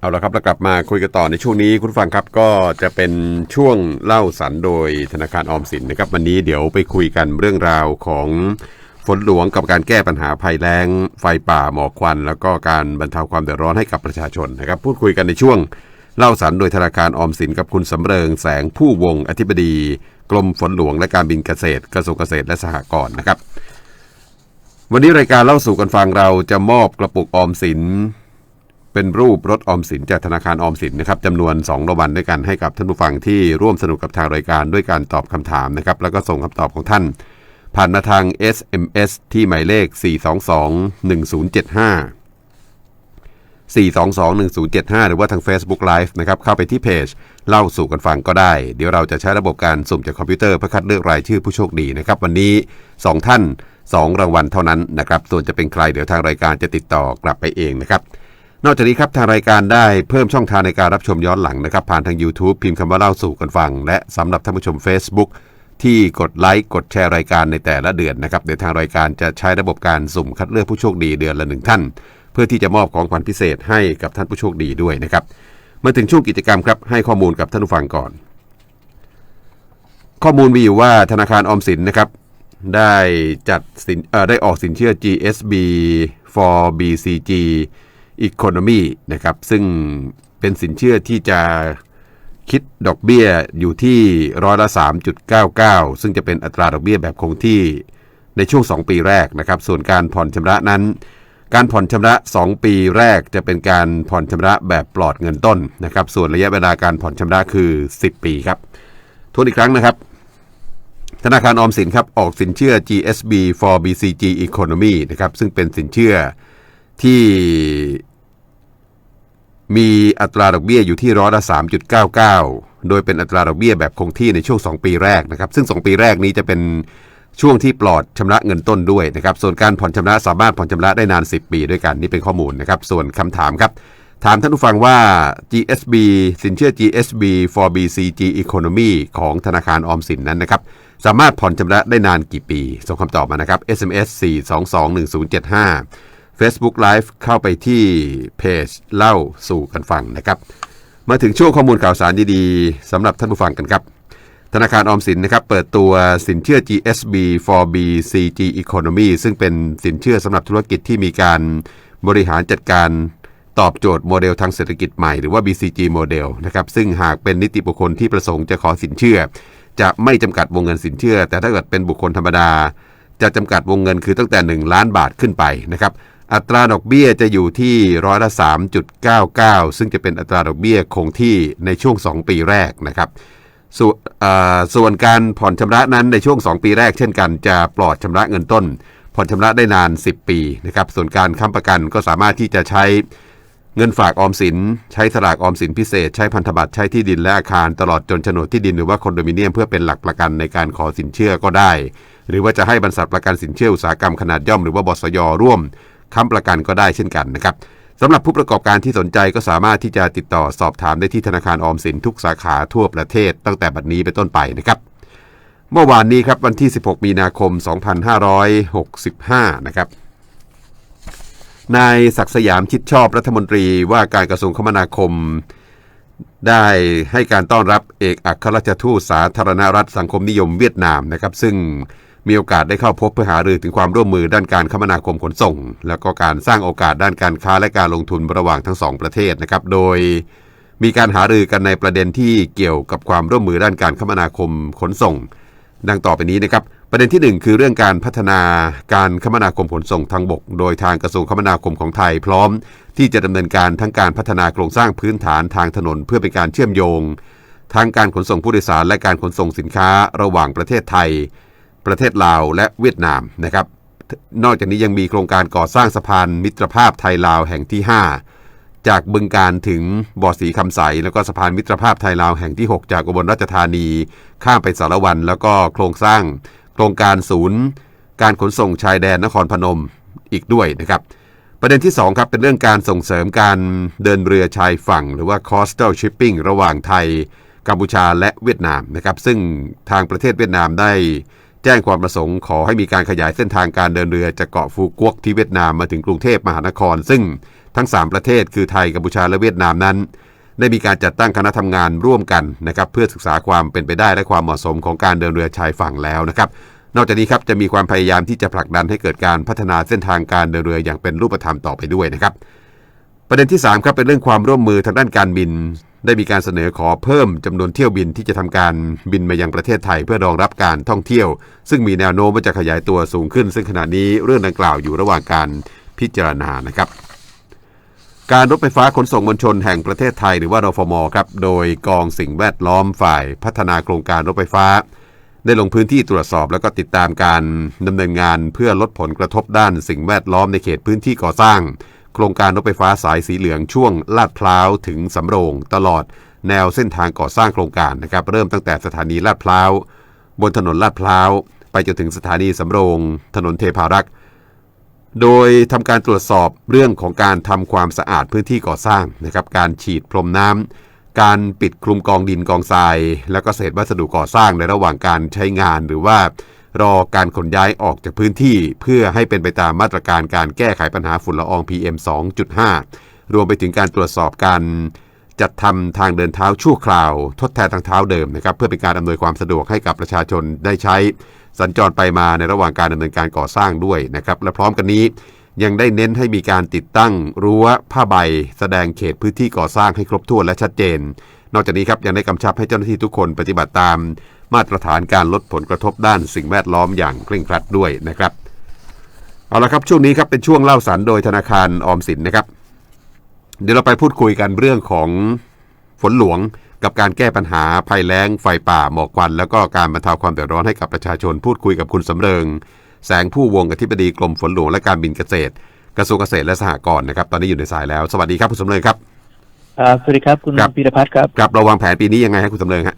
เอาละครับเรากลับมาคุยกันต่อในช่วงนี้คุณฟังครับก็จะเป็นช่วงเล่าสันโดยธนาคารออมสินนะครับ วันนี้เดี๋ยวไปคุยกันเรื่องราวของฝนหลวงกับการแก้ปัญหาภัยแล้ง ไฟป่าหมอกควัน แล้วก็การบรรเทาความเดือดร้อนให้กับประชาชนนะครับ พูดคุยกันในช่วงเล่าสันโดยธนาคารออมสินกับคุณสำเริงแสงผู้วงอธิบดี กรมฝนหลวงและการบินเกษตรกระทรวงเกษตรและสหกรณ์นะครับ วันนี้รายการเล่าสู่กันฟังเราจะมอบกระปุกออมสิน เป็นรูปรถออมสินจากธนาคารออมสินนะครับจำนวน2รางวัลด้วยกันให้กับท่านผู้ฟังที่ร่วมสนุกกับทางรายการด้วยการตอบคำถามนะครับแล้วก็ส่งคำตอบของท่าน ผ่านมาทาง SMS ที่หมายเลข 422-1075 422-1075 หรือว่าทาง Facebook Live นะครับเข้าไปที่เพจ เล่าสู่กันฟังก็ได้ เดี๋ยวเราจะใช้ระบบการสุ่มจากคอมพิวเตอร์เพื่อคัดเลือกรายชื่อผู้โชคดีนะครับ วันนี้ 2 ท่าน 2 รางวัลเท่านั้นนะครับ ส่วนจะเป็นใครเดี๋ยวทางรายการจะติดต่อกลับไปเองนะครับ นอกจากนี้ครับทางรายการได้เพิ่มช่องทางในการรับชมย้อนหลังนะครับ ผ่านทาง YouTube พิมพ์คำว่าเล่าสู่กันฟัง และสำหรับท่านผู้ชม Facebook ที่กดไลค์กดแชร์รายการในแต่ละเดือนนะครับเดี๋ยวทางรายการจะใช้ระบบการสุ่มคัดเลือกผู้โชคดีเดือนละหนึ่งท่าน เพื่อที่จะมอบของขวัญพิเศษให้กับท่านผู้โชคดีด้วยนะครับมาถึงช่วงกิจกรรมครับให้ข้อมูลกับท่านผู้ฟังก่อน ข้อมูลมีอยู่ว่าธนาคารออมสินนะครับได้จัดสินได้ออกสินเชื่อ GSB for BCG Economy นะครับซึ่งเป็นสินเชื่อที่จะคิดดอกเบี้ยอยู่ที่ร้อยละ 3.99 ซึ่งจะเป็นอัตราดอกเบี้ยแบบคงที่ในช่วง 2 ปีแรกนะครับ ส่วนการผ่อนชำระนั้น การผ่อนชำระ 2 ปีแรกจะเป็นการผ่อนชำระแบบปลอดเงินต้นนะครับ ส่วนระยะเวลาการผ่อนชำระคือ 10 ปีครับทวนอีกครั้งนะครับ ธนาคารออมสินครับออกสินเชื่อ GSB for BCG Economy นะครับซึ่งเป็นสินเชื่อ ที่มีอัตราดอกเบี้ยอยู่ที่ร้อยละ 3.99 โดยเป็นอัตราดอกเบี้ยแบบคงที่ในช่วง 2 ปีแรกนะครับ ซึ่ง 2 ปีแรกนี้จะเป็นช่วงที่ปลอดชำระเงินต้นด้วยนะครับ ส่วนการผ่อนชำระสามารถผ่อนชำระได้นาน 10 ปีด้วยกันนี่เป็นข้อมูลนะครับ ส่วนคำถามครับ ถามท่านผู้ฟังว่า GSB สินเชื่อ GSB for BCG Economy ของธนาคารออมสินนั้นนะครับ สามารถผ่อนชำระได้นานกี่ปี ส่งคำตอบมานะครับ SMS 4221075 Facebook Live เข้าไปที่เพจเล่าสู่กันฟังนะครับ มาถึงช่วงข้อมูลข่าวสารดีๆสำหรับท่านผู้ฟังกันครับ ธนาคารออมสินนะครับเปิดตัวสินเชื่อ GSB for BCG Economy ซึ่งเป็นสินเชื่อสำหรับธุรกิจที่มีการบริหารจัดการตอบโจทย์โมเดลทางเศรษฐกิจใหม่หรือว่า BCG โมเดลนะครับซึ่งหากเป็นนิติบุคคลที่ประสงค์จะขอสินเชื่อ จะไม่จำกัดวงเงินสินเชื่อ แต่ถ้าเกิดเป็นบุคคลธรรมดา จะจำกัดวงเงินคือตั้งแต่ 1 ล้านบาทขึ้นไปนะครับ อัตราดอกเบี้ยจะอยู่ที่ร้อยละ 3.99 ซึ่งจะเป็นอัตราดอกเบี้ยคงที่ในช่วง 2 ปีแรกนะครับสวนอ่าส่วนการผ่อนชำระนั้นในช่วง 2 ปีแรกเช่นกันจะปลอดชำระเงินต้น ผ่อนชำระได้นาน 10 ปีนะครับส่วนการค้ำประกันก็สามารถที่จะใช้เงินฝากออมสิน ใช้สลากออมสินพิเศษ ใช้พันธบัตรใช้ที่ดินและอาคารตลอดจนโฉนดที่ดินหรือว่าคอนโดมิเนียมเพื่อเป็นหลักประกันในการขอสินเชื่อก็ได้ หรือว่าจะให้บรรษัทประกันสินเชื่ออุตสาหกรรมขนาดย่อมหรือว่าบสยร่วม ค้ำประกันก็ได้เช่นกันนะครับสำหรับผู้ประกอบการที่สนใจก็สามารถที่จะติดต่อสอบถามได้ที่ธนาคารออมสินทุกสาขาทั่วประเทศ ตั้งแต่บัดนี้เป็นต้นไปนะครับเมื่อวานนี้ครับวันที่ 16 มีนาคม 2565 นะครับนายศักสยามชิดชอบรัฐมนตรีว่าการกระทรวงคมนาคม ได้ให้การต้อนรับเอกอัครราชทูตสาธารณรัฐสังคมนิยมเวียดนามนะครับ ซึ่ง มีโอกาสได้เข้าพบเพื่อหารือถึงความร่วมมือด้านการคมนาคมขนส่ง แล้วก็การสร้างโอกาสด้านการค้าและการลงทุนระหว่างทั้งสองประเทศนะครับ โดยมีการหารือกันในประเด็นที่เกี่ยวกับความร่วมมือด้านการคมนาคมขนส่ง ดังต่อไปนี้นะครับ ประเด็นที่ 1 คือเรื่องการพัฒนาการคมนาคมขนส่งทางบก โดยทางกระทรวงคมนาคมของไทยพร้อม ที่จะดำเนินการทั้งการพัฒนาโครงสร้างพื้นฐานทางถนน เพื่อเป็นการเชื่อมโยงทางการขนส่งผู้โดยสารและการขนส่งสินค้าระหว่างประเทศไทย ประเทศลาวและเวียดนามนะครับ นอกจากนี้ยังมีโครงการก่อสร้างสะพานมิตรภาพไทยลาวแห่งที่ 5 จากบึงการถึงบ่อสีคำใส แล้วก็สะพานมิตรภาพไทยลาวแห่งที่ 6 จากอุบลราชธานี ข้ามไปสารวัน แล้วก็โครงสร้าง โครงการศูนย์ การขนส่งชายแดนนครพนมอีกด้วยนะครับประเด็นที่ 2 ครับเป็นเรื่องการส่งเสริมการเดินเรือชายฝั่ง หรือว่า coastal shipping ระหว่างไทย กัมพูชาและเวียดนามนะครับซึ่งทางประเทศเวียดนามได้ แจ้งความประสงค์ขอให้มีการขยายเส้นทางการเดินเรือจากเกาะฟูกวกที่เวียดนามมาถึงกรุงเทพมหานคร ซึ่งทั้ง 3 ประเทศคือไทยกัมพูชาและเวียดนามนั้น ได้มีการจัดตั้งคณะทำงานร่วมกันนะครับเพื่อศึกษาความเป็นไปได้และความเหมาะสมของการเดินเรือชายฝั่งแล้วนะครับนอกจากนี้ครับจะมีความพยายามที่จะผลักดันให้เกิดการพัฒนาเส้นทางการเดินเรืออย่างเป็นรูปธรรมต่อไปด้วยนะครับประเด็นที่3ครับเป็นเรื่องความร่วมมือทางด้านการบิน ได้มีการเสนอขอเพิ่มจำนวนเที่ยวบินที่จะทำการบินมายังประเทศไทยเพื่อรองรับการท่องเที่ยว ซึ่งมีแนวโน้มว่าจะขยายตัวสูงขึ้น ซึ่งขณะนี้เรื่องดังกล่าวอยู่ระหว่างการพิจารณานะครับการรถไฟฟ้าขนส่งมวลชนแห่งประเทศไทยหรือว่ารฟมครับ โดยกองสิ่งแวดล้อมฝ่ายพัฒนาโครงการรถไฟฟ้า ได้ลงพื้นที่ตรวจสอบแล้วก็ติดตามการดำเนินงานเพื่อลดผลกระทบด้านสิ่งแวดล้อมในเขตพื้นที่ก่อสร้าง ครงการรถไฟฟ้าสายสีเหลืองช่วงลาดพร้าวถึงสำโรงตลอดแนวเส้นทางก่อสร้างโครงการนะครับเริ่มตั้งแต่สถานีลาดพร้าวบนถนนลาดพร้าวไปจนถึงสถานีสำโรง ถนนเทพารักษ์โดยทำการตรวจสอบเรื่องของการทำความสะอาดพื้นที่ก่อสร้างนะครับการฉีดพรมน้ำการปิดคลุมกองดินกองทราย แล้วก็เศษวัสดุก่อสร้างในระหว่างการใช้งานหรือว่า รอการขนย้ายออกจากพื้นที่เพื่อให้เป็นไปตามมาตรการการแก้ไขปัญหาฝุ่นละออง PM 2.5 รวมไปถึงการตรวจสอบการจัดทำทางเดินเท้าชั่วคราว ทดแทนทางเท้าเดิมนะครับเพื่อเป็นการอำนวยความสะดวกให้กับประชาชนได้ใช้ สัญจรไปมาในระหว่างการดำเนินการก่อสร้างด้วยนะครับและพร้อมกันนี้ ยังได้เน้นให้มีการติดตั้งรั้วผ้าใบ แสดงเขตพื้นที่ก่อสร้างให้ครบถ้วนและชัดเจน นอกจากนี้ครับยังได้กำชับให้เจ้าหน้าที่ทุกคนปฏิบัติตาม มาตรฐานการลดผลกระทบด้านสิ่งแวดล้อมอย่างเคร่งครัดด้วยนะครับเอาละครับช่วงนี้ครับเป็นช่วงเล่าสันโดยธนาคารออมสินนะครับ เดี๋ยวเราไปพูดคุยกันเรื่องของฝนหลวงกับการแก้ปัญหาภัยแล้งไฟป่าหมอกควัน แล้วก็การบรรเทาความเดือดร้อนให้กับประชาชนพูดคุยกับคุณสำเริง แสงผู้วงอธิบดีกรมฝนหลวงและการบินเกษตร กระทรวงเกษตรและสหกรณ์นะครับ ตอนนี้อยู่ในสายแล้ว สวัสดีครับคุณสำเริงครับครับสวัสดีครับคุณครับพีรพัฒน์ครับครับเราวางแผนปีนี้ยังไงฮะคุณสำเริงฮะ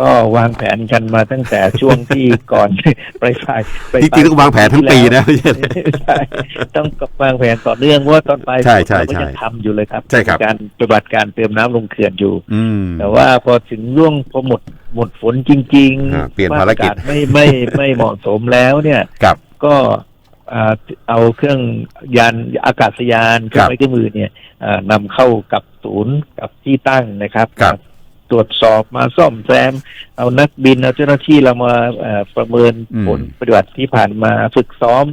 ก็วางแผนกันมาตั้งแต่ช่วงที่ก่อนปลายปลายปลายจริงๆต้องวางแผนทั้งปีนะไม่ใช่เหรอใช่ต้องวางแผนต่อเนื่องเพราะว่าตอนปลายใช่ใช่เราก็ใช่ยังทำอยู่เลยครับใช่ครับการปฏิบัติการเติมน้ำลงเขื่อนอยู่ อืมแต่ว่าพอถึงร่วงพอหมดหมดฝนจริงอ่าเปลี่ยนภารกิจว่อไม่ไม่ไม่เหมาะสมแล้วเนี่ยกับก็อ่าเอาเครื่องยานอากาศยานเครื่อครังบไม้เครื่องมือเนี่ยอ่านำเข้ากับศูนย์กับที่ตั้งนะครับครับ ตรวจสอบมาซ่อมแซม เอานักบินเอาเจ้าหน้าที่เรามาเอ่อประเมินอืมผลปฏิบัติที่ผ่านมาฝึกซ้อม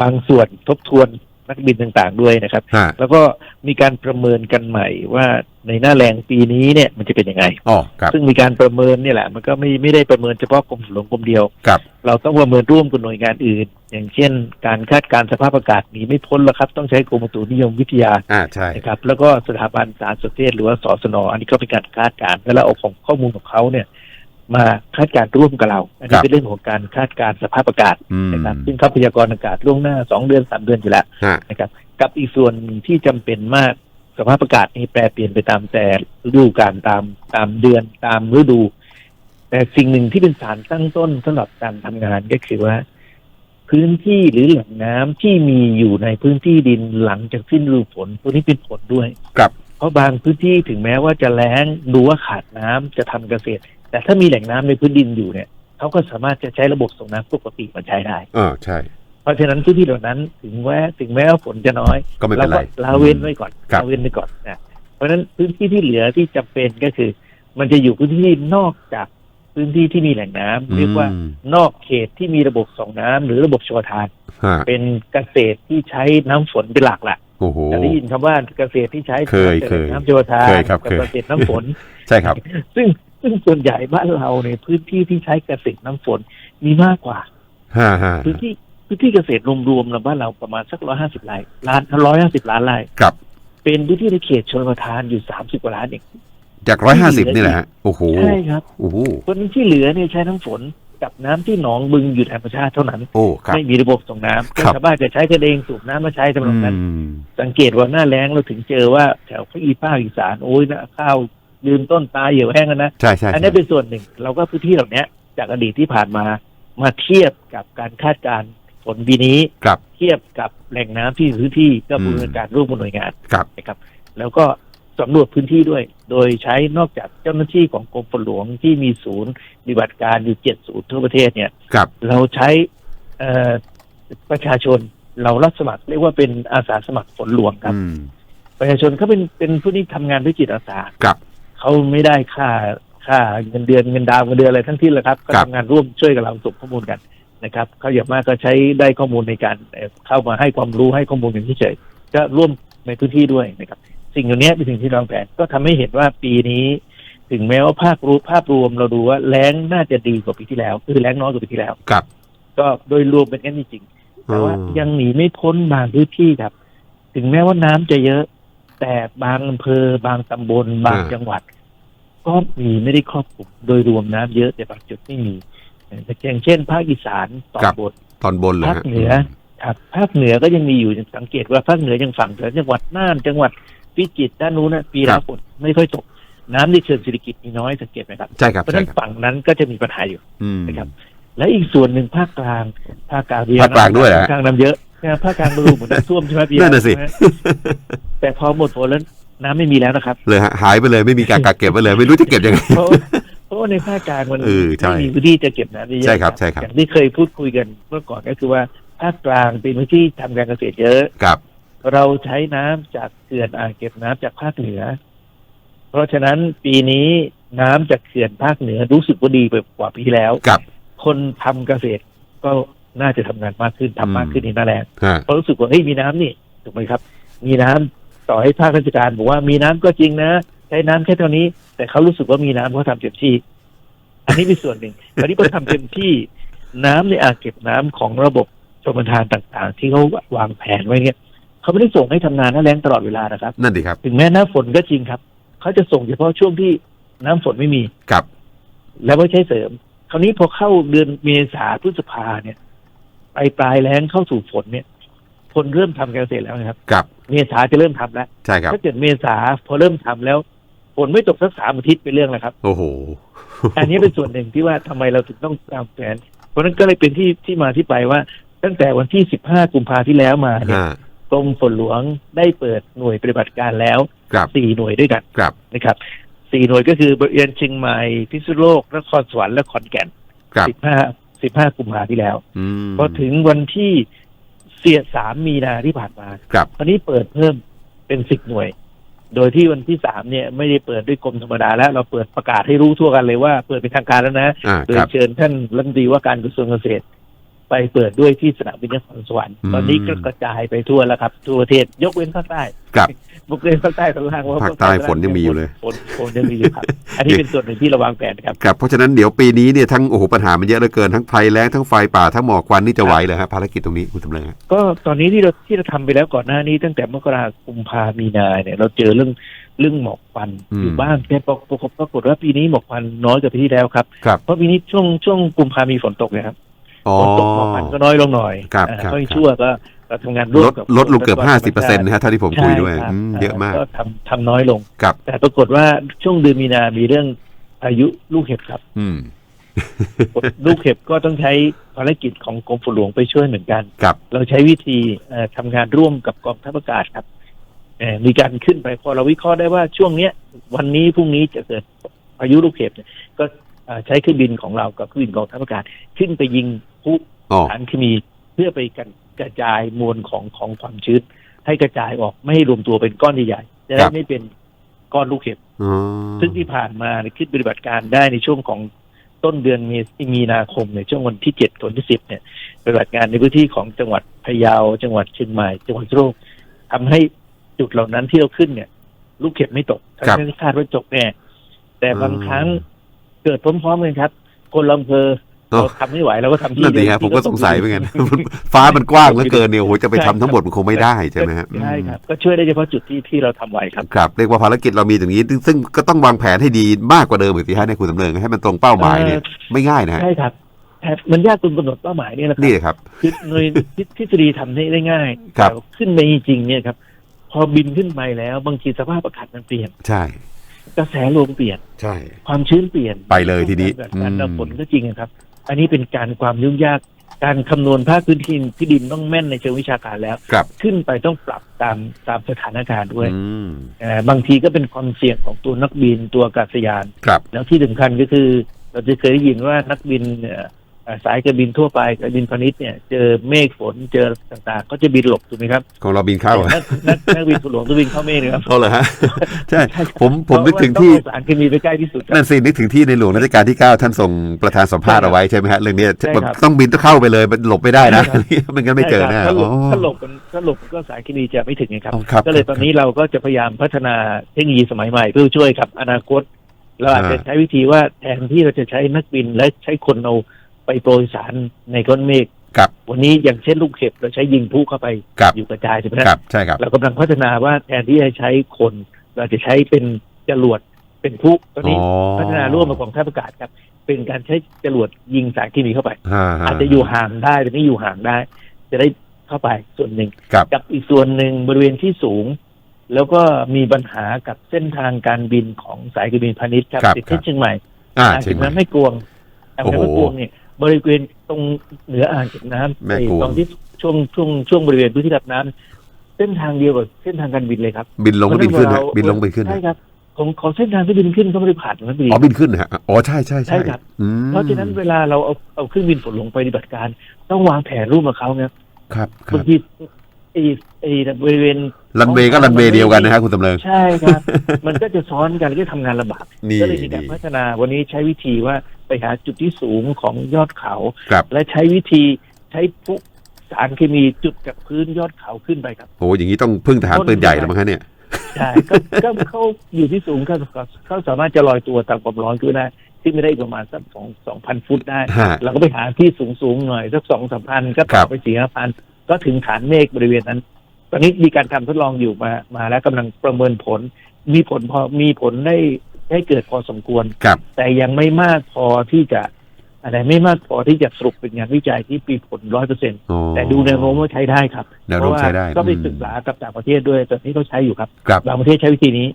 บางส่วนทบทวน นักบินต่างๆด้วยนะครับฮะแล้วก็มีการประเมินกันใหม่ว่าในหน้าแรงปีนี้เนี่ยมันจะเป็นยังไงอ๋อครับซึ่งมีการประเมินเนี่ยแหละ มันก็ไม่ไม่ได้ประเมินเฉพาะกรมหลวงกรมเดียวกับเราต้องประเมินร่วมกับหน่วยงานอื่น อย่างเช่น การคาดการณ์สภาพอากาศหนีไม่พ้นแล้วครับ ต้องใช้กรมอุตุนิยมวิทยาอ่าใช่นะครับ แล้วก็สถาบันสารสนเทศหรือว่าสสนอันนี้ก็เป็นการคาดการณ์แล้วเราเอาของข้อมูลของเขาเนี่ย มาคาดการณ์ร่วมกับเรา อันนี้เป็นเรื่องของการคาดการณ์สภาพอากาศอืมนะครับซึ่งเขาพยากรณ์อากาศล่วงหน้าสองเดือนสามเดือนอยู่แล้วฮะนะครับ กับอีกส่วนหนึ่งที่จำเป็นมากสภาพอากาศนี่แปรเปลี่ยนไปตามแต่ฤดูกาลตามตามเดือนตามฤดู แต่สิ่งหนึ่งที่เป็นสารตั้งต้นสำหรับการทำงานก็คือว่า พื้นที่หรือแหล่งน้ำที่มีอยู่ในพื้นที่ดินหลังจากสิ้นฤดูฝนตัวนี้เป็นผลด้วยกับ เพราะบางพื้นที่ถึงแม้ว่าจะแล้งดูว่าขาดน้ำจะทำเกษตร แต่ถ้ามีแหล่งน้ำในพื้นดินอยู่เนี่ยเขาก็สามารถจะใช้ระบบส่งน้ำปกติมาใช้ได้อ่าใช่ เพราะฉะนั้นพื้นที่เหล่านั้นถึงแม้ถึงแม้ว่าฝนจะน้อยก็ไม่เป็นไรก็ละเว้นไว้ก่อนครับละเว้นไว้ก่อนนะเพราะฉะนั้นพื้นที่ที่เหลือที่จำเป็นก็คือ มันจะอยู่พื้นที่นอกจากพื้นที่ที่มีแหล่งน้ำเรียกว่าอืมนอกเขตที่มีระบบส่งน้ำหรือระบบชลทานฮะเป็นเกษตรที่ใช้น้ำฝนเป็นหลักแหละโอ้โหจะได้ยินคำว่าเกษตรที่ใช้เคยเคยน้ำชลทานเคยครับกับเคยเกษตรน้ำฝนใช่ครับ ซึ่ง ซึ่งส่วนใหญ่บ้านเราในยพื้นที่ที่ใช้เกษตรน้ำฝนมีมากกว่าฮ่าฮ่าพื้นที่พื้นที่เกษตรรวมๆแล้วบ้านเราประมาณสักร้อยห้าสิบไร่ล้านร้อยห้าสิบล้านไร่กับ เป็นพื้นที่ในเขตชนประทานอยู่สามสิบกว่าล้านเองจากร้อยห้าสิบนี่แหละฮะโอ้โหใช่ครับโอ้โหคนที่เหลือเนี่ยใช้น้ำฝนกับน้ำที่หนองบึงอยู่ธรรมชาติเท่านั้นโอ้ครับไม่มีระบบส่งน้ำครับชาวบ้านจะใช้กันเองสูบน้ำมาใช้สำหรับนั้นอืมสังเกตว่าหน้าแล้งเราถึงเจอว่าแถวภาคอีภาคอีสานโอ้ยนะข้าว ยืนต้นตายเหี่ยวแห้งกันนะใช่ใช่อันใช่นี้เป็นส่วนหนึ่ง เราก็พื้นที่เหล่านี้จากอดีตที่ผ่านมามาเทียบกับการคาดการณ์ฝนปีนี้กับเทียบกับแหล่งน้ำที่พื้นที่ก็อืมบูรณาการร่วมกับหน่วยงานกับนะครับ แล้วก็สำรวจพื้นที่ด้วย โดยใช้นอกจากเจ้าหน้าที่ของกรมฝนหลวงที่มีศูนย์ปฏิบัติการอยู่เจ็ดศูนย์ทั่วประเทศเนี่ยกับเราใช้เอ่อประชาชนเรารับสมัครเรียกว่าเป็นอาสาสมัครฝนหลวงครับอืมประชาชนเขาเป็นเป็นผู้ที่ทำงานด้วยจิตอาสาครับ เขาไม่ได้ค่าค่าเงินเดือนเงินดาวเงินเดือนอะไรทั้งที่เลยครับก็ครับทำงานร่วมช่วยกับเราส่งข้อมูลกันนะครับเขาอย่างมากก็ใช้ได้ข้อมูลในการเอ่อเข้ามาให้ความรู้ให้ข้อมูลกันเฉยๆก็ร่วมในพื้นที่ด้วยนะครับ สิ่งเหล่านี้เป็นสิ่งที่เราวางแผนก็ทำให้เห็นว่าปีนี้ ถึงแม้ว่าภาครู้ภาพรวมเราดูว่าแล้งน่าจะดีกว่าปีที่แล้ว คือแล้งน้อยกว่าปีที่แล้วครับ ก็โดยรวมเป็นงั้นจริงๆแต่ว่ายังหนีไม่พ้นบางพื้นที่ครับ ถึงแม้ว่าน้ำจะเยอะ แต่บางอำเภอบางตำบลบางอ่าจังหวัด ก็มีไม่ได้ครอบคลุมโดยรวมน้ำเยอะแต่บางจุดไม่มีอย่างเช่น ภาคอีสานตอนบนตอนบนเลยภาคฮะเหนือครับภาคเหนือก็ยังมีอยู่สังเกตว่าภาคเหนือยังฝั่งเหนือจังหวัดน่านจังหวัดพิจิตรด้านนู้นนะปีแล้วฝนไม่ค่อยตก น้ำในเชิงเศรษฐกิจมีน้อยสังเกตไหมครับใช่ครับเพราะฉะใช่นั้นครับฝั่งนั้นก็จะมีปัญหาอยู่อืมนะครับ และอีกส่วนหนึ่งภาคกลางภาคกลางเรีภาคกลางด้วยเหรอภาคกลางน้ำเยอะ นะภาคกลางดูเหมือนน้ำท่วมใช่ไหมพี่นั่นน่ะสิใช่ไหมแต่พอหมดฝนแล้วน้ำไม่มีแล้วนะครับ เลยฮะหายไปเลยไม่มีการกักเก็บไว้เลย ไม่รู้จะเก็บยังไง เพราะเพราะว่าในภาคกลางมันเออใช่ไม่มีพื้นที่จะเก็บน้ำได้เยอะใช่ครับใช่ครับ อย่างที่เคยพูดคุยกันเมื่อก่อนก็คือว่าภาคกลางเป็นพื้นที่ทำการเกษตรเยอะ ครับ เราใช้น้ำจากเขื่อนอ่างเก็บน้ำจากภาคเหนือ เพราะฉะนั้นปีนี้น้ำจากเขื่อนภาคเหนือรู้สึกว่าดีไปกว่าปีที่แล้ว ครับ คนทำเกษตรก็ น่าจะทำงานมากขึ้นทำมากขึ้นในหน้าแรงฮะเพราะรู้สึกว่าเฮ้ยมีน้ำนี่ถูกไหมครับ มีน้ำต่อให้ภาคราชการบอกว่ามีน้ำก็จริงนะใช้น้ำแค่เท่านี้ แต่เขารู้สึกว่ามีน้ำเขาทำเต็มที่ อันนี้เป็นส่วนหนึ่งตอนนี้พอทำเต็มที่น้ำในอ่างเก็บน้ำของระบบชมทานต่างๆ ที่เขาวางแผนไว้เนี่ยเขาไม่ได้ส่งให้ทำงานหน้าแรงตลอดเวลานะครับ นั่นดีครับ ถึงแม้หน้าฝนก็จริงครับเขาจะส่งเฉพาะช่วงที่น้ำฝนไม่มีครับ แล้วก็ใช้เสริม คราวนี้พอเข้าเดือนเมษาพฤษภาเนี่ย ปลายปลายแล้งเข้าสู่ฝนเนี่ย คนเริ่มทำการเกษตรแล้วนะครับครับ เมษาจะเริ่มทำแล้วใช่ครับถ้าเกิดเมษาพอเริ่มทำแล้วฝนไม่ตกสักสามอาทิตย์เป็นเรื่องแล้วครับ โอ้โหอันนี้เป็นส่วนหนึ่งที่ว่าทำไมเราถึงต้องตามแผน เพราะฉะนั้นก็เลยเป็นที่ที่มาที่ไปว่า ตั้งแต่วันที่สิบห้ากุมภาที่แล้วมาเนี่ยฮะกรมฝนหลวงได้เปิดหน่วยปฏิบัติการแล้วครับสี่หน่วยด้วยกันครับนะครับสี่หน่วยก็คือบริเวณเชียงใหม่พิษณุโลกนครสวรรค์และขอนแก่นครับสิบห้า สิบห้ากุมภาที่แล้วอืมพอถึงวันที่เสียสามมีนาที่ผ่านมาครับตอนนี้เปิดเพิ่มเป็นสิบหน่วย โดยที่วันที่สามเนี่ยไม่ได้เปิดด้วยกรมธรรมดาแล้ว เราเปิดประกาศให้รู้ทั่วกันเลยว่าเปิดเป็นทางการแล้วนะอ่าโดคยรับเชิญท่านรัฐมนตรีว่าการกระทรวงเกษตร ไปเปิดด้วยที่สนามบินนครสวรรค์อืมตอนนี้ก็กระจายไปทั่วแล้วครับ ทั่วประเทศยกเว้นภาคใต้ครับยกเว้นภาคใต้ตอนล่างว่าภาคใต้ฝนยังมีอยู่เลยฝนฝนยังมีอยู่ครับ อันนี้เป็นส่วนหนึ่งที่เราวางแผนครับครับเพราะฉะนั้นเดี๋ยวปีนี้เนี่ยทั้งโอ้โหปัญหามันเยอะเหลือเกินทั้งภัยแล้งทั้งไฟป่าทั้งหมอกควันนี่จะไหวเลยฮะภารกิจตรงนี้คุณตำเริงฮะก็ตอนนี้ที่เราที่เราทำไปแล้วก่อนหน้านี้ ตั้งแต่มกราคมพามีนาเนี่ยเราเจอเรื่องเรื่องหมอกควันอยู่บ้างแต่ปรากฏปรากฏว่าปีนี้หมอกควันน้อยกว่าปีที่แล้วครับครับเพราะปีนี้ช่วงช่วงกุมภามีฝนตกนะครับอ๋อ ฝนตกหมอกควันก็น้อยลงหน่อยครับอ่าครับก็ยังชั่วก็เราทำงานร่วลมดกับลดลงเกือบแล้วห้าสิบเปอร์เซ็นต์นะฮะเท่าที่ผมคุยด้วยใช่รับอืมเยอะมากก็ทำทำน้อยลงครับแต่ปรากฏว่าช่วงเดือนมีนามีเรื่องพายุลูกเห็บครับอืมลูกเห็บก็ต้องใช้ภารกิจของกรมฝนหลวงไปช่วยเหมือนกันครับเราใช้วิธีเอ่อทำงานร่วมกับกองทัพอากาศครับเอ่อมีการขึ้นไปพอเราวิเคราะห์ได้ว่าช่วงเนี้ย วันนี้พรุ่งนี้จะเกิดพายุลูกเห็บเนี่ยก็เอ่อ ใช้เครื่องบินของเรากับเครื่องบินกองทัพอากาศขึ้นไปยิงผู้อ๋อสารเคมีเพื่อไปกันกระจายมวลของของความชื้นให้กระจายออกไม่ให้รวมตัวเป็นก้อนใหญ่ๆจะคได้รับไม่เป็นก้อนลูกเห็บอ๋อซึ่งที่ผ่านมาเนี่ยคิดปฏิบัติการได้ในช่วงของต้นเดือนมีมีนาคมในยช่วงวันที่เจ็ดถึงวันที่สิบเนี่ยปฏิบัติการในพื้นที่ของจังหวัดพะเยาจังหวัดเชียงใหม่จังหวัดพิษณุโลกทำให้จุดเหล่านั้นที่เราขึ้นเนี่ย ลูกเข็บไม่ตกทั้งที่คาดว่าตกแน่แต่บางครั้ง เกิดพร้อมๆกันครับ คนลำเพออ๋อเราทำไม่ไหวเราก็ทำที่นั่นดีเดียวครับผมที่ก็ขาสงสัยเหมือนกันฟ้ามันกว้างเหลือเกินเนี่ยโอ้โหจะไปทำทั้งหมดมันคงไม่ได้ใช่ไหมฮะใช่ครับก็ช่วยได้เฉพาะจุดที่ที่เราทำไหวครับครับเรียกว่าภารกิจเรามีอย่างนี้ ซึ่งซึ่งก็ต้องวางแผนให้ดีมากกว่าเดิมอีกสิฮะในยคุณตำเริงให้มันตรงเป้าหมายเนี่ยไม่ง่ายนะฮะใช่ครับแต่มันยากตรงกำหนดเป้าหมายนี่แหละครับนี่ครับคือโดยทฤษฎีทำได้ได้ง่ายครับแต่ขึ้นไปจริงๆเนี่ยครับ พอบินขึ้นไปแล้วบางทีสภาพอากาศมันเปลี่ยนใช่ กระแสลมเปลี่ยนใช่ ความชื้นเปลี่ยนไปเลยทีนี้การการอืมฝนก็จริงนะครับ อันนี้เป็นการความยุ่งยากการคำนวณภาคพื้นที่ที่ดินต้องแม่นในเชิงวิชาการแล้วครับขึ้นไปต้องปรับตามตามสถานการณ์ด้วยอืมเอ่อบางทีก็เป็นความเสี่ยงของตัวนักบินตัวอากาศยานครับแล้วที่สำคัญก็คือ เราจะเคยได้ยินว่านักบินเนี่ยเอ่อ สายการบินทั่วไปการบินพาณิชย์เนี่ยเจอเมฆฝนเจอต่างๆ ก็จะบินหลบถูกไหมครับของเราบินเข้าอะนักนักนักบินฝนหลวงต้องบินเข้าเมฆนะครับเขาเหรอฮะใช่ผมผมนึกถึงเพราะที่ว่าต้องเอาสารเคมีไปใกล้ที่สุดครับนั่นสินึกถึงที่ในหลวงรัชกาลที่9ท่านส่งประธานสัมภาษณ์เอาไว้ใช่ไหมฮะเรื่องนี้ใช่ครับแบบต้องบินต้องเข้าไปเลยมันหลบไม่ได้นะใช่ครับมันงั้นไม่เจอแน่ใช่ครับอ๋อถ้าหลบถ้าหลบมันถ้าหลบมันก็สารเคมีจะไม่ถึงไงครับอ๋อครับ ก็เลยตอนนี้เราก็จะพยายามพัฒนาเทคโนโลยีสมัยใหม่เพื่อช่วยครับอนาคตเราอาจจะอ่าใช้วิธีว่าแทนที่เราจะใช้นักบินและใช้คนเอา ไปโปรยสารในก้อนเมฆครับ วันนี้อย่างเช่นลูกเห็บเราใช้ยิงพลุเข้าไปครับอยู่กระจายใช่ไหมคครัรับบใช่ครับเรากำลังพัฒนาว่าแทนที่จะใช้คน เราจะใช้เป็นจรวดเป็นพลุตอนนี้อ๋อพัฒนาร่วมกับกองทัพอากาศครับ เป็นการใช้จรวดยิงสารเคมีเข้าไปฮฮอาจจะอยู่ห่างได้แต่ไม่อยู่ห่างได้ จะได้เข้าไปส่วนหนึ่งครับกับอีกส่วนหนึ่งบริเวณที่สูง แล้วก็มีปัญหากับเส้นทางการบินของสายการบินพาณิชย์ครับครับติดครัที่บเชียงใหม่อ่าอ่างเชีเก็ยงบใหม่น้ำแม่กวงอ่างเก็บโอ้โหน้ำแม่กวงเนี่ย บริเวณตรงเหนืออ่างเก็บน้ำแม่กวงไอ้ตรงที่ช่วงช่วงช่วงบริเวณพื้นที่รับน้ำเส้นทางเดียวกับเส้นทางการบินเลยครับบินลงก็บินขึ้นฮะเพราะฉะบินลงบินขึ้นใช่ฮะครับของของเส้นทางที่บินขึ้นก็ไม่ได้ผ่านนั้นบิน อ๋อบินขึ้นฮะอ๋อใช่ใช่ใช่ครับ อืมเพราะฉะนั้นเวลาเราเอาเอาเครื่องบินฝนหลวงไปปฏิบัติการ ต้องวางแผนร่วมกับเขาไงครับครับ บางที ไอ้ไอ้บริเวณรันเวย์ก็รันเวย์เดียวกันนะฮะคุณตำเริง ใช่ครับ มันก็จะซ้อนกันแล้วก็ทำงานลำบากนี่ก็เลยมีการนี่พัฒนาวันนี้ใช้วิธีว่าไปหาจุดที่สูงของยอดเขา ครับ และใช้วิธีใช้พวกสารเคมีจุดกับพื้นยอดเขาขึ้นไปครับโอ้อย่างนี้ต้องพึ่งทหารปืนใหญ่แล้วมั้งฮะเนี่ย ใช่ก็ก็เขาอยู่ที่สูงก็เขาสามารถจะลอยตัวตามความร้อนขึ้นได้ที่ไม่ได้ประมาณสักสองสองพันฟุตได้ ฮะเราก็ไปหาที่สูงสูงๆหน่อยสักสองสามพันก็ครัต่อบไปสี่ห้าพัน ก็ถึงฐานเมฆบริเวณนั้น ตอนนี้มีการทำทดลองอยู่มามาแล้วกำลังประเมินผล มีผลพอมีผลได้ได้เกิดพอสมควรครับแต่ยังไม่มากพอที่จะอะไรไม่มากพอที่จะสรุปเป็นงานวิจัยที่ปีผลร้อยเปอร์เซ็นอ๋อแต่ดูแนวโน้มว่าใช้ได้ครับแนวเพโน้มราะว่าใช้ได้ก็ไปอืมศึกษากับต่างประเทศด้วยตอนนี้เขาใช้อยู่ครับครับบางประเทศใช้วิธีนี้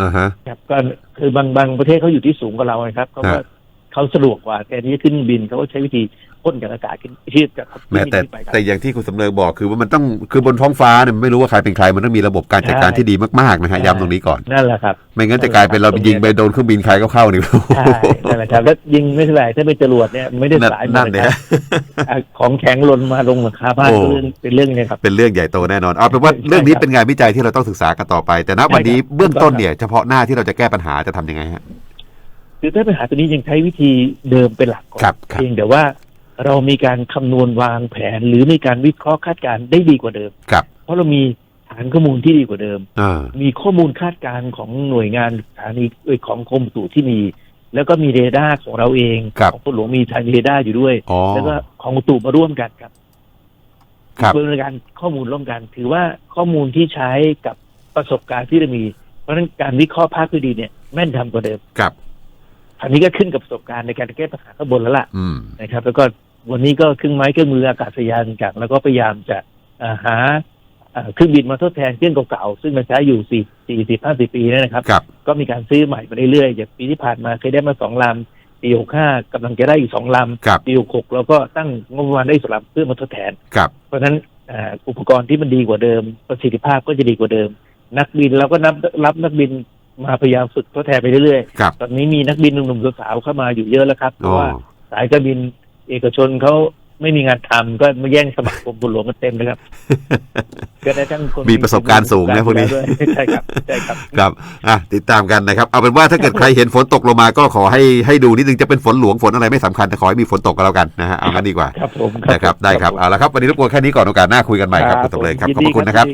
อ่าฮะครับก็คือบางบางประเทศเขาอยู่ที่สูงกว่าเราไงครับเขาก็ฮะเขาสะดวกกว่าแต่นี้ขึ้นบินเขาก็ใช้วิธี พ่นจากอากาศขึ้นที่จากแม้แต่ขึ้นไปครับแต่อย่างที่คุณสำเริงบอกคือว่ามันต้องคือบนท้องฟ้าเนี่ยมันไม่รู้ว่าใครเป็นใครมันต้องมีระบบการจัดการใช่ที่ดีมากๆนะฮะใช่ย้ำตรงนี้ก่อนนั่นแหละครับไม่งั้นจะกลายเป็นเราไปยิงไปโดนเครื่องบินใครก็เข้านี่ใช่นั่นแหละครับแล้วยิงไม่เท่าไหร่ถ้าเป็นจรวดเนี่ยไม่ได้สายหมนั่ดนเลเนี่ยยครับอะของแข็งหล่นมาลงหลังคาบ้านโอ้ก็เรื่องเป็นเรื่องเนี่ยครับเป็นเรื่องใหญ่โตแน่นอนเอาเป็นว่าใช่เรื่องนี้ครับเป็นงานวิจัยที่เราต้องศึกษากันต่อไป แต่ณวันนี้ใช่ครับเบื้องต้นเนี่ยเฉพาะหน้าที่เราจะแก้ปัญหาจะทำยังไงฮะคือถ้าปัญหาตัวนี้ยังใช้วิธีเดิมเป็นหลักก่อนครับครับเพียงแต่ว่า เรามีการคำนวณวางแผน หรือมีการวิเคราะห์คาดการณ์ได้ดีกว่าเดิม ครับ เพราะเรามีฐานข้อมูลที่ดีกว่าเดิม อ่า มีข้อมูลคาดการณ์ของหน่วยงานสถานีเอ่ยของกรมอุตุที่มี แล้วก็มีเรดาร์ของเราเองครับ ของฝนหลวงมีทางเรดาร์อยู่ด้วย อ๋อ แล้วก็ของอุตุมาร่วมกันครับครับเป็นการข้อมูลร่วมกัน ถือว่าข้อมูลที่ใช้กับประสบการณ์ที่เรามี เพราะฉะนั้นการวิเคราะห์ภาคพื้นดินเนี่ยแม่นทำกว่าเดิมครับ อันนี้ก็ขึ้นกับประสบการณ์ในการแก้ปัญหาข้างบนแล้วล่ะ อืม นะครับแล้วก็ วันนี้ก็เครื่องไม้เครื่องมืออากาศยานต่างๆแล้วก็พยายามจะเอ่อหาเอ่อเครื่องบินมาทดแทนเครื่องเก่าๆซึ่งมันใช้อยู่สี่สี่สิบห้าสิบปีแล้วนะครับครับ ก็มีการซื้อใหม่มาเรื่อยๆอย่างปีที่ผ่านมาเคยได้มาสองลำปีหกห้ากำลังจะได้อีกสองลครับำปีหกหกเราก็ตั้งงบประมาณได้อีกสองลำเพื่อมาทดแทนครับเพราะฉะนั้นเอ่ออุปกรณ์ที่มันดีกว่าเดิม ประสิทธิภาพก็จะดีกว่าเดิม นักบินเราก็นับรับนักบินมาพยายามฝึกทดแทนไปเรื่อยครับๆตอนนี้มีนักบินหนุ่มๆสาวๆเข้ามาอยู่เยอะแล้วครับเพอ๋อราะว่าสายการบิน เอกชนเขา ไม่มีงานทำก็มาแย่งสมัครกรมบุหลวงกันเต็มเลยครับก็ได้ทั้งคนมีประสบการณ์สูงนะพวกนี้ด้วยใช่ครับใช่ครับครับอะติดตามกันนะครับ เอาเป็นว่าถ้าเกิดใครเห็นฝนตกลงมาก็ขอให้ให้ดูนิดนึงจะเป็นฝนหลวงฝนอะไรไม่สำคัญแต่ขอให้มีฝนตกก็แล้วกันนะฮะเอางั้นดีกว่าครับผมนะครับได้ครับเอาละครับวันนี้รบกวนแค่นี้ก่อนโอกาสหน้าคุยกันใหม่ครับคุณสำเริงครับขอบพระคุณนะครับ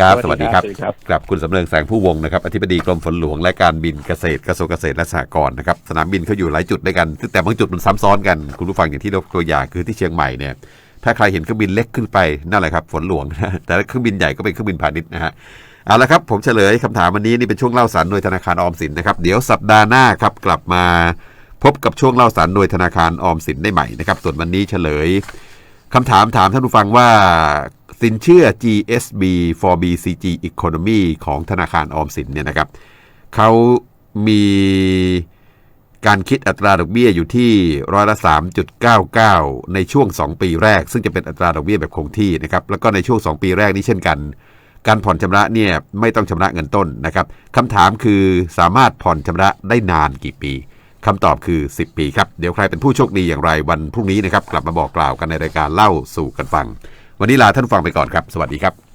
ครับ สวัสดีครับครับคุณสำเริงแสงผู้วงนะครับอธิบดีกรมฝนหลวงและการบินเกษตรกระทรวงเกษตรและสหกรณ์นะครับสนามบินเขาอยู่หลายจุดด้วยกันซึ่งแต่บางจุดมันซ้ำซ้อนกันคุณผู้ฟังอย่างที่ยกตัวอย่างคือที่เชียงใหม่เนี่ยถ้าใครเห็นเครื่องบินเล็กขึ้นไปนั่นแหละครับฝนหลวงนะแต่เครื่องบินใหญ่ก็เป็นเครื่องบินพาณิชย์นะฮะเอาละครับผมเฉลยคำถามวันนี้นี่เป็นช่วงเล่าสารโดยธนาคารออมสินนะครับเดี๋ยวสัปดาห์หน้าครับกลับมาพบกับช่วงเล่าสารโดยธนาคารออมสินได้ใหม่นะครับส่วนวันนี้เฉลยคำถามถามท่านผู้ฟังว่าสินเชื่อ GSB for BCG Economy ของธนาคารออมสินเนี่ยนะครับเขามี การคิดอัตราดอกเบี้ยอยู่ที่ร้อยละ 3.99 ในช่วง 2 ปีแรก ซึ่งจะเป็นอัตราดอกเบี้ยแบบคงที่นะครับแล้วก็ในช่วง 2 ปีแรกนี้เช่นกัน การผ่อนชำระเนี่ยไม่ต้องชำระเงินต้นนะครับคำถามคือสามารถผ่อนชำระได้นานกี่ปีคำตอบคือ 10 ปีครับ เดี๋ยวใครเป็นผู้โชคดีอย่างไรวันพรุ่งนี้นะครับ กลับมาบอกกล่าวกันในรายการเล่าสู่กันฟัง วันนี้ลาท่านฟังไปก่อนครับ สวัสดีครับ